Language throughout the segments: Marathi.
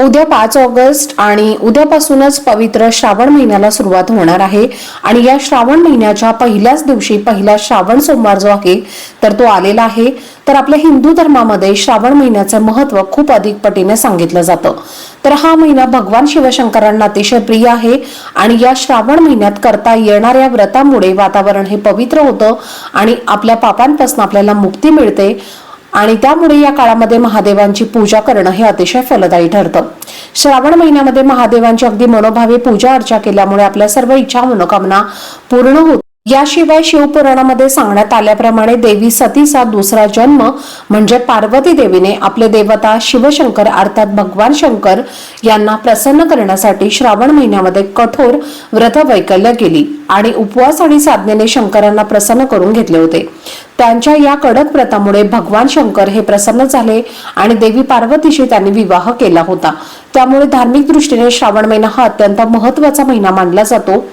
उद्या पाच ऑगस्ट आणि उद्यापासूनच पवित्र श्रावण महिन्याला सुरुवात होणार आहे. आणि या श्रावण महिन्याच्या पहिल्याच दिवशी पहिला श्रावण सोमवार जो आहे तर तो आलेला आहे. तर आपल्या हिंदू धर्मामध्ये श्रावण महिन्याचं महत्त्व खूप अधिक पटीने सांगितलं जातं. तर हा महिना भगवान शिवशंकरांना अतिशय प्रिय आहे. आणि या श्रावण महिन्यात करता येणाऱ्या व्रतामुळे वातावरण हे पवित्र होतं आणि आपल्या पापांपासून आपल्याला मुक्ती मिळते. आणि त्यामुळे या काळामध्ये महादेवांची पूजा करणं हे अतिशय फलदायी ठरतं. श्रावण महिन्यामध्ये महादेवांची अगदी मनोभावे पूजा अर्चा केल्यामुळे आपल्या सर्व इच्छा मनोकामना पूर्ण होत याशिवाय शिवपुराणामध्ये सांगण्यात आल्याप्रमाणे देवी सतीचा दुसरा जन्म म्हणजे पार्वती देवीने आपले देवता शिवशंकर अर्थात भगवान शंकर यांना प्रसन्न करण्यासाठी श्रावण महिन्यामध्ये कठोर व्रत वैकल्य केली आणि उपवास आणि साधनेने शंकरांना प्रसन्न करून घेतले होते. त्यांच्या या कडक व्रतामुळे भगवान शंकर हे प्रसन्न झाले आणि देवी पार्वतीशी त्यांनी विवाह केला होता. त्यामुळे धार्मिक दृष्टीने श्रावण महिना हा अत्यंत महत्त्वाचा महिना मानला जातो.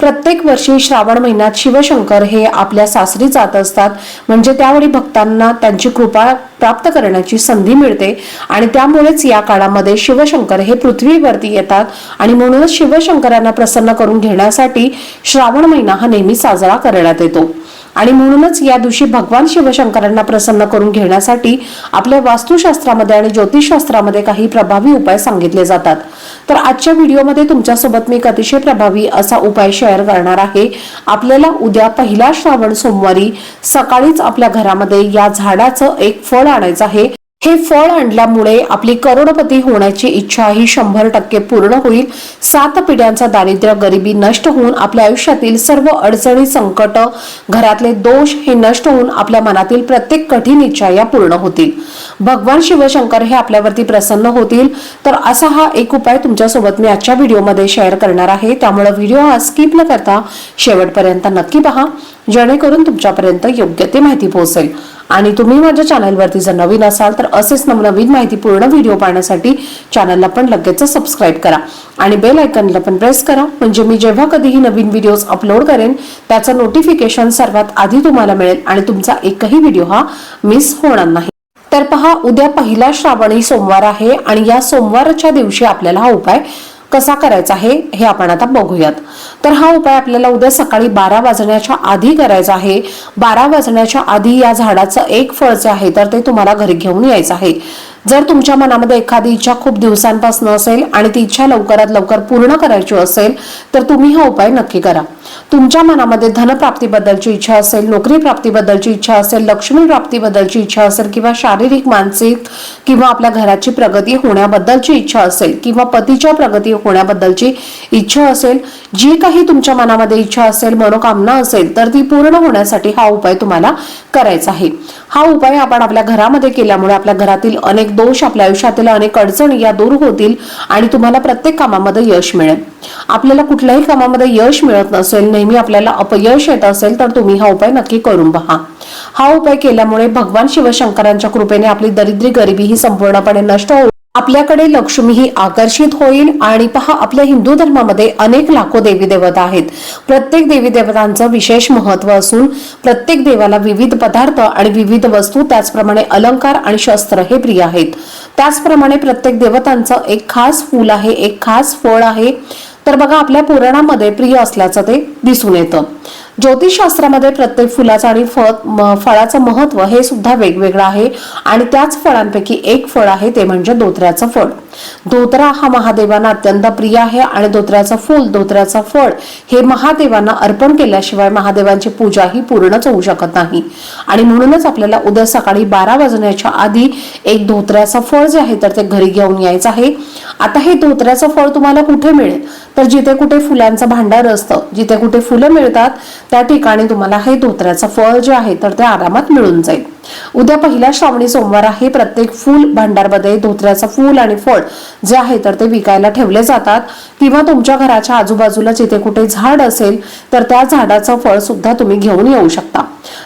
प्रत्येक वर्षी श्रावण महिन्यात शिवशंकर हे आपल्या सासरी जात असतात. म्हणजे त्यावेळी भक्तांना त्यांची कृपा प्राप्त करण्याची संधी मिळते. आणि त्यामुळेच या काळामध्ये शिवशंकर हे पृथ्वीवरती येतात. आणि म्हणूनच शिवशंकरांना प्रसन्न करून घेण्यासाठी श्रावण महिना हा नेहमी साजरा करण्यात येतो. आणि म्हणूनच या दिवशी भगवान शिवशंकरांना प्रसन्न करून घेण्यासाठी आपल्या वास्तुशास्त्रामध्ये आणि ज्योतिषशास्त्रामध्ये काही प्रभावी उपाय सांगितले जातात. तर आजच्या व्हिडिओमध्ये तुमच्यासोबत मी एक अतिशय प्रभावी असा उपाय शेअर करणार आहे. आपल्याला उद्या पहिला श्रावण सोमवारी सकाळीच आपल्या घरामध्ये या झाडाचं एक फळ आणायचं आहे. हे फळ आणल्यामुळे आपली करोडपती होण्याची इच्छा ही शंभर टक्के पूर्ण होईल. सात पिढ्यांचा दारिद्र्य गरिबी नष्ट होऊन आपल्या आयुष्यातील सर्व अडचणी संकट घरातले दोष हे नष्ट होऊन आपल्या मनातील प्रत्येक कठीण इच्छा या पूर्ण होतील. भगवान शिवशंकर हे आपल्यावरती प्रसन्न होतील. तर असा हा एक उपाय तुमच्यासोबत मी आजच्या व्हिडिओमध्ये शेअर करणार आहे. त्यामुळे व्हिडिओ हा स्किप न करता शेवटपर्यंत नक्की पहा. जेणेकरून तुमच्यापर्यंत योग्य ते माहिती पोहोचेल. आणि तुम्ही माझ्या चॅनलवरती जर नवीन असाल तर असेच नवनवीन माहिती पूर्ण व्हिडिओ पाहण्यासाठी चॅनलला पण लगेच सबस्क्राईब करा. आणि बेल आयकनला पण प्रेस करा. म्हणजे मी जेव्हा कधीही नवीन व्हिडिओज अपलोड करेन त्याचं नोटिफिकेशन सर्वात आधी तुम्हाला मिळेल आणि तुमचा एकही व्हिडिओ हा मिस होणार नाही. तर पहा उद्या पहिला श्रावणी सोमवार आहे आणि या सोमवारच्या दिवशी आपल्याला हा उपाय कसा करायचा आहे हे आपण आता बघूयात. तर हा उपाय आपल्याला उद्या सकाळी बारा वाजण्याच्या आधी करायचा आहे. बारा वाजण्याच्या आधी या झाडाचं एक फळ जे आहे तर ते तुम्हाला घरी घेऊन यायचं आहे. जर तुमच्या मनामध्ये एखादी इच्छा खूप दिवसांपासून असेल आणि ती इच्छा लवकरात लवकर पूर्ण करायची असेल तर तुम्ही हा उपाय नक्की करा. तुमच्या मनामध्ये धनप्राप्तीबद्दलची इच्छा असेल नोकरी प्राप्तीबद्दलची इच्छा असेल लक्ष्मी प्राप्तीबद्दलची इच्छा असेल किंवा शारीरिक मानसिक किंवा आपल्या घराची प्रगती होण्याबद्दलची इच्छा असेल किंवा पतीच्या प्रगती होण्याबद्दलची इच्छा असेल जी काही तुमच्या मनामध्ये इच्छा असेल मनोकामना असेल तर ती पूर्ण होण्यासाठी हा उपाय तुम्हाला करायचा आहे. हा उपाय आपण आपल्या घरामध्ये केल्यामुळे आपल्या घरातील अनेक दोष आपल्या आयुष्यातील अनेक अडचणी या दूर होतील आणि तुम्हाला प्रत्येक कामामध्ये यश मिळेल. आपल्याला कुठल्याही कामामध्ये यश मिळत नसेल नेहमी आपल्याला अपयश येत असेल तर तुम्ही हा उपाय नक्की करून पहा. हा उपाय केल्यामुळे भगवान शिवशंकरांच्या कृपेने आपली दरिद्री गरिबी ही संपूर्णपणे नष्ट होईल आपल्याकडे लक्ष्मी ही आकर्षित होईल आणि पहा आपल्या हिंदू धर्मामध्ये अनेक लाखो देवी देवता आहेत. प्रत्येक देवी देवतांचं विशेष महत्त्व असून प्रत्येक देवाला विविध पदार्थ आणि विविध वस्तू त्याचप्रमाणे अलंकार आणि शस्त्र हे प्रिय आहेत. त्याचप्रमाणे प्रत्येक देवतांचं एक खास फूल आहे एक खास फळ आहे. तर बघा आपल्या पुराणामध्ये प्रिय असल्याचं ते दिसून येतं. ज्योतिषशास्त्रामध्ये प्रत्येक फुलाचं आणि फळ फळाचं महत्त्व हे सुद्धा वेगवेगळं आहे. आणि त्याच फळांपैकी एक फळ आहे ते म्हणजे धोत्र्याचं फळ. धोत्रा हा महादेवांना अत्यंत प्रिय आहे आणि धोत्र्याचं फूल धोत्र्याचं फळ हे महादेवांना अर्पण केल्याशिवाय महादेवांची पूजा ही पूर्णच होऊ शकत नाही. आणि म्हणूनच आपल्याला उद्या सकाळी बारा वाजण्याच्या आधी एक धोत्र्याचं फळ जे आहे तर ते घरी घेऊन यायचं आहे. आता हे धोत्र्याचं फळ तुम्हाला कुठे मिळेल? तर जिथे कुठे फुलांचं भांडार असतं जिथे कुठे फुलं मिळतात त्या ठिकाणी तुम्हाला हे धोत्र्याचं फळ जे आहे तर ते आरामात मिळून जाईल. उद्या पहिला श्रावणी सोमवार आहे. प्रत्येक फूल भांडारमध्ये धोत्र्याचं फूल आणि फळ जे आहे तर ते विकायला ठेवले जातात. किंवा तुमच्या घराच्या आजूबाजूला जिथे कुठे झाड असेल तर त्या झाडाचं फळ सुद्धा तुम्ही घेऊन येऊ शकता.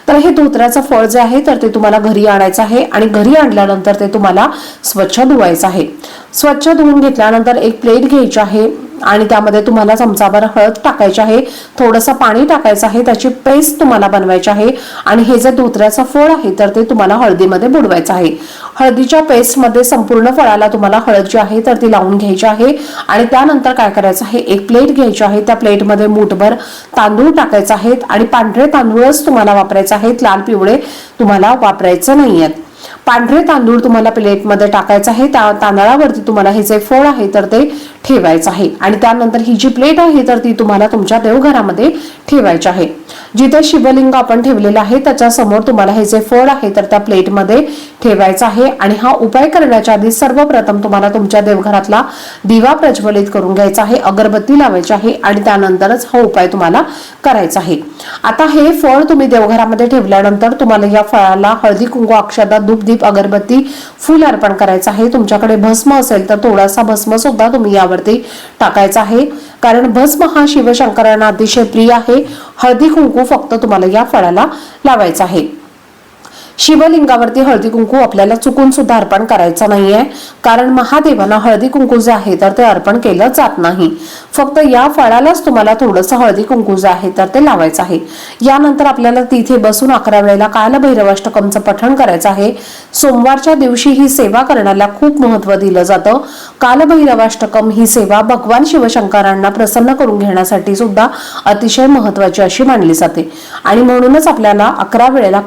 तर हे धोत्र्याचं फळ जे आहे तर ते तुम्हाला घरी आणायचं आहे आणि घरी आणल्यानंतर ते तुम्हाला स्वच्छ धुवायचं आहे. स्वच्छ धुवून घेतल्यानंतर एक प्लेट घ्यायची आहे. आणि त्यामध्ये तुम्हाला चमचाभर हळद टाकायची आहे. थोडंसं पाणी टाकायचं आहे. त्याची पेस्ट तुम्हाला बनवायची आहे. आणि हे जे धोत्र्याचं फळ आहे तर ते तुम्हाला हळदीमध्ये बुडवायचं आहे. हळदीच्या पेस्टमध्ये संपूर्ण फळाला तुम्हाला हळद जी आहे तर ती लावून घ्यायची आहे. आणि त्यानंतर काय करायचं आहे एक प्लेट घ्यायची आहे. त्या प्लेटमध्ये मूठभर तांदूळ टाकायचे आहेत. आणि पांढरे तांदूळच तुम्हाला वापरायचे आहेत. लाल पिवळे तुम्हाला वापरायचं नाही आहेत पांढरे तांदूळ तुम्हाला प्लेटमध्ये टाकायचं आहे. त्या तांदळावरती तुम्हाला हे जे फळ आहे तर ते ठेवायचं आहे. आणि त्यानंतर ही जी प्लेट आहे तर ती तुम्हाला तुमच्या देवघरामध्ये ठेवायची आहे. जिथे शिवलिंग आपण ठेवलेलं आहे त्याच्यासमोर तुम्हाला हे जे फळ आहे तर त्या प्लेटमध्ये ठेवायचं आहे. आणि हा उपाय करण्याच्या आधी सर्वप्रथम तुम्हाला तुमच्या देवघरातला दिवा प्रज्वलित करून घ्यायचा आहे अगरबत्ती लावायची आहे आणि त्यानंतरच हा उपाय तुम्हाला करायचा आहे. आता हे फळ तुम्ही देवघरामध्ये ठेवल्यानंतर तुम्हाला या फळाला हळदी कुंकू अक्षदा धूप दीप अगरबत्ती फुल अर्पण करायचं आहे. तुमच्याकडे भस्म असेल तर थोडासा भस्म सुद्धा तुम्ही यावरती टाकायचा आहे. कारण भस्म हा शिवशंकरांना अतिशय प्रिय आहे. हळदी कुंकू फक्त तुम्हाला या फळाला लावायचा आहे. शिवलिंगावरती हळदी कुंकू आपल्याला चुकून सुद्धा अर्पण करायचं नाहीये. कारण महादेवांना हळदी कुंकू जे आहे तर ते अर्पण केलं जात नाही. फक्त या फळालाच तुम्हाला थोडंसं हळदी कुंकू जे आहे तर ते लावायचं आहे. यानंतर आपल्याला तिथे बसून अकरा वेळेला कालभैरवाष्टकमचं पठण करायचं आहे. सोमवारच्या दिवशी ही सेवा करण्याला खूप महत्त्व दिलं जातं. कालभैरवाष्टकम ही सेवा भगवान शिवशंकरांना प्रसन्न करून घेण्यासाठी सुद्धा अतिशय महत्वाची अशी मानली जाते. आणि म्हणूनच आपल्याला अकरा वेळेला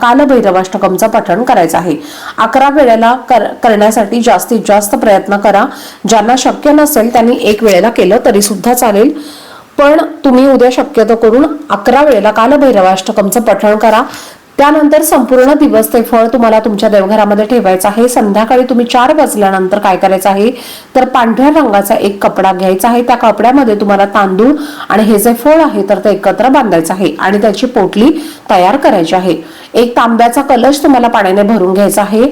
कालभैरवाष्टकमचं पठण करायचं आहे. अकरा वेळेला कर- करण्यासाठी जास्तीत जास्त प्रयत्न करा. ज्यांना शक्य नसेल त्यांनी एक वेळेला केलं तरी सुद्धा चालेल. पण तुम्ही उद्या शक्यतो करून अकरा वेळेला कालभैरवाष्टकमचं पठण करा. त्यानंतर संपूर्ण दिवस ते फळ तुम्हाला तुमच्या देवघरामध्ये ठेवायचं आहे. संध्याकाळी तुम्ही चार वाजल्यानंतर काय करायचं आहे? तर पांढऱ्या रंगाचा एक कपडा घ्यायचा आहे. त्या कपड्यामध्ये तुम्हाला तांदूळ आणि हे जे फळ आहे तर ते एकत्र बांधायचं आहे आणि त्याची पोटली तयार करायची आहे. एक तांब्याचा कलश तुम्हाला पाण्याने भरून घ्यायचा आहे.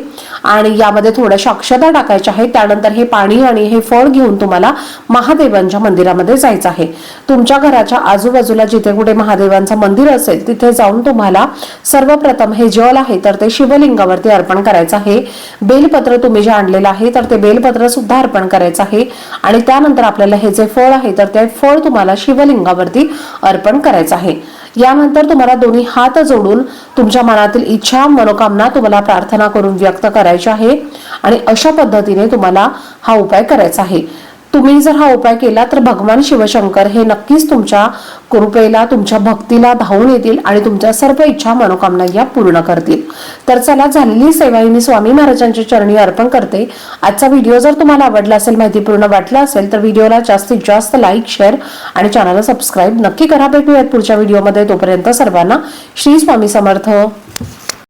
आणि यामध्ये थोड्याशा अक्षता टाकायच्या आहेत. त्यानंतर हे पाणी आणि हे फळ घेऊन तुम्हाला महादेवांच्या मंदिरामध्ये जायचं आहे. तुमच्या घराच्या आजूबाजूला जिथे कुठे महादेवांचं मंदिर असेल तिथे जाऊन तुम्हाला सर्वप्रथम हे जल आहे तर ते शिवलिंगावरती अर्पण करायचं आहे. बेलपत्र तुम्ही जे आणलेलं आहे तर ते बेलपत्र सुद्धा अर्पण करायचं आहे. आणि त्यानंतर आपल्याला हे जे फळ आहे तर ते फळ तुम्हाला शिवलिंगावरती अर्पण करायचं आहे. यानंतर तुम्हाला दोन्ही हात जोडून तुमच्या मनातील इच्छा मनोकामना तुम्हाला प्रार्थना करून व्यक्त करायची आहे आणि अशा पद्धतीने तुम्हाला हा उपाय करायचा आहे. तुम्ही जर हा उपाय केला तर भगवान शिवशंकर हे नक्कीच तुमच्या कृपेला तुमच्या भक्तीला धावून येतील आणि तुमच्या सर्व इच्छा मनोकामना या पूर्ण करतील. तर चला झालेली सेवा ही मी स्वामी महाराजांच्या चरणी अर्पण करते. आजचा व्हिडिओ जर तुम्हाला आवडला असेल माहितीपूर्ण वाटला असेल तर व्हिडिओला जास्तीत जास्त लाईक शेअर आणि चॅनलला सबस्क्राईब नक्की करा. भेटूयात पुढच्या व्हिडिओमध्ये. तोपर्यंत सर्वांना श्री स्वामी समर्थ.